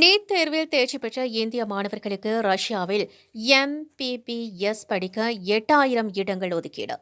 NEET தேர்வில் தேர்ச்சி பெற்ற இந்திய மாணவர்களுக்கு ரஷ்யாவில் எம்பிபிஎஸ் படிக்க எட்டாயிரம் இடங்கள் ஒதுக்கீடு.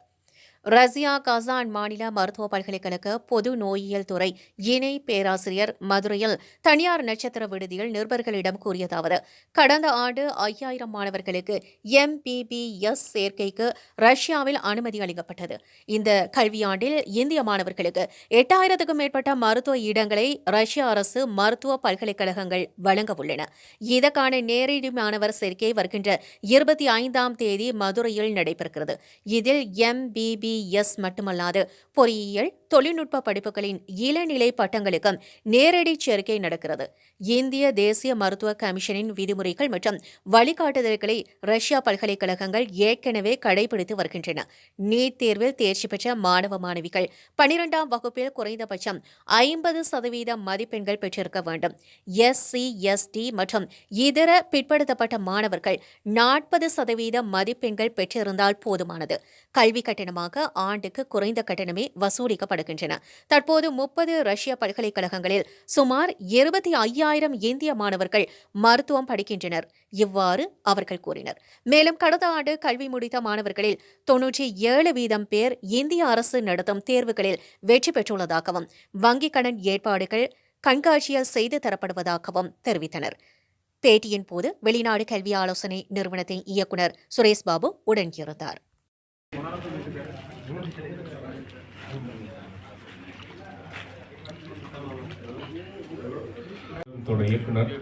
ரஷ்யா கசான் மாநில மருத்துவ பல்கலைக்கழக பொது நோயியல் துறை இணை பேராசிரியர் மதுரையில் தனியார் நட்சத்திர விடுதியில் நிருபர்களிடம் கூறியதாவது கடந்த ஆண்டு ஐயாயிரம் மாணவர்களுக்கு எம்பிபிஎஸ் சேர்க்கைக்கு ரஷ்யாவில் அனுமதி அளிக்கப்பட்டது. இந்த கல்வியாண்டில் இந்திய மாணவர்களுக்கு எட்டாயிரத்துக்கும் மேற்பட்ட மருத்துவ இடங்களை ரஷ்ய அரசு மருத்துவ பல்கலைக்கழகங்கள் வழங்க உள்ளன. இதற்கான நேரடி மாணவர் சேர்க்கை வருகின்ற இருபத்தி ஐந்தாம் தேதி மதுரையில் நடைபெறுகிறது. இதில் எம்பிபி பிஇஎஸ் மட்டுமல்லாது பொறியியல் தொழில்நுட்ப படிப்புகளின் இளநிலை பட்டங்களுக்கும் நேரடி சேர்க்கை நடக்கிறது. இந்திய தேசிய மருத்துவ கமிஷனின் விதிமுறைகள் மற்றும் வழிகாட்டுதல்களை ரஷ்யா பல்கலைக்கழகங்கள் ஏற்கனவே கடைபிடித்து வருகின்றன. நீட் தேர்வில் தேர்ச்சி பெற்ற மாணவ மாணவிகள் பனிரெண்டாம் வகுப்பில் குறைந்தபட்சம் ஐம்பது சதவீத மதிப்பெண்கள் பெற்றிருக்க வேண்டும். எஸ்சி எஸ்டி மற்றும் இதர பிற்படுத்தப்பட்ட மாணவர்கள் நாற்பது சதவீத மதிப்பெண்கள் பெற்றிருந்தால் போதுமானது. கல்வி கட்டணமாக ஆண்டுக்கு குறைந்த கட்டணமே வசூலிக்கப்படுகின்றன. தற்போது முப்பது ரஷ்ய பல்கலைக்கழகங்களில் சுமார் இருபத்தி ஐயாயிரம் இந்திய மாணவர்கள் மருத்துவம் படிக்கின்றனர். இவ்வாறு அவர்கள் கூறினர். மேலும் கடந்த ஆண்டு கல்வி முடித்த மாணவர்களில் தொன்னூற்றி ஏழு வீதம் பேர் இந்திய அரசு நடத்தும் தேர்வுகளில் வெற்றி பெற்றுள்ளதாகவும் வங்கிக் கடன் ஏற்பாடுகள் கண்காட்சியால் செய்து தரப்படுவதாகவும் தெரிவித்தனர். பேட்டியின் போது வெளிநாடு கல்வி ஆலோசனை நிறுவனத்தின் இயக்குநர் சுரேஷ் பாபு உடன் இருந்தார் இயக்குனர்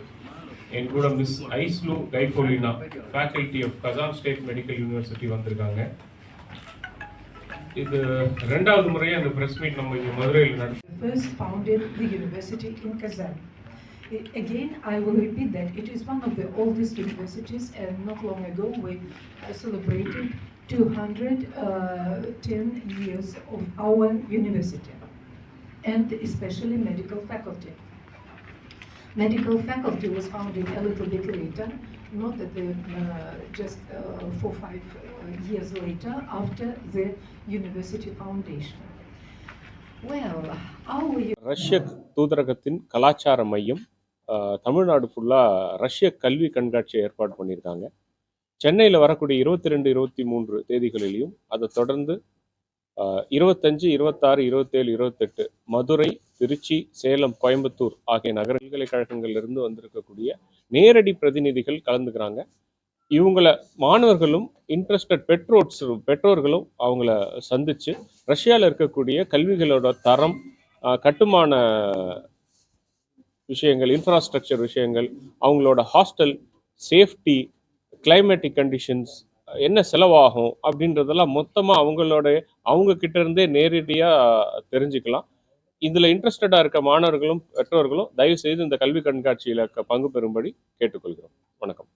என் கூட miss ஐஸ்லு கைஃபோலினா faculty of Kazan State Medical University வந்திருக்காங்க இது ரெண்டாவது முறையே அந்த பிரஸ் மீட் நம்ம இங்க மதுரையில் நடத்தி first founded the university in Kazan. I- Again, I will repeat that it is one of the oldest universities and not long ago we uh, celebrated 210 years of our university and especially medical faculty. Medical faculty was founded a little bit later, not at the, uh, just uh, four, five uh, years later after the university foundation. Well, our ரஷ்ய தூதரகத்தின் கலாச்சார மையம் அஹ், தமிழ்நாடு ஃபுல்லாக ரஷ்ய கல்வி கண்காட்சியை ஏற்பாடு பண்ணியிருக்காங்க சென்னையில் வரக்கூடிய இருபத்தி ரெண்டு இருபத்தி மூன்று தேதிகளிலையும் அதை தொடர்ந்து இருபத்தஞ்சு இருபத்தாறு இருபத்தேழு இருபத்தெட்டு மதுரை திருச்சி சேலம் கோயம்புத்தூர் ஆகிய நகர பல்கலைக்கழகங்கள்லேருந்து வந்திருக்கக்கூடிய நேரடி பிரதிநிதிகள் கலந்துக்கிறாங்க. இவங்கள மாணவர்களும் இன்ட்ரெஸ்டட் பெற்றோர்ஸ் பெற்றோர்களும் அவங்கள சந்தித்து ரஷ்யாவில் இருக்கக்கூடிய கல்விகளோட தரம் கட்டுமான விஷயங்கள் இன்ஃப்ராஸ்ட்ரக்சர் விஷயங்கள் அவங்களோட ஹாஸ்டல் சேஃப்டி கிளைமேட்டிக் கண்டிஷன்ஸ் என்ன செலவாகும் அப்படின்றதெல்லாம் மொத்தமாக அவங்களோட அவங்க கிட்ட இருந்தே நேரடியாக தெரிஞ்சுக்கலாம். இதில் இன்ட்ரெஸ்டடாக இருக்க மாணவர்களும் பெற்றோர்களும் தயவு செய்து இந்த கல்வி கண்காட்சியில் பங்கு பெறும்படி கேட்டுக்கொள்கிறோம். வணக்கம்.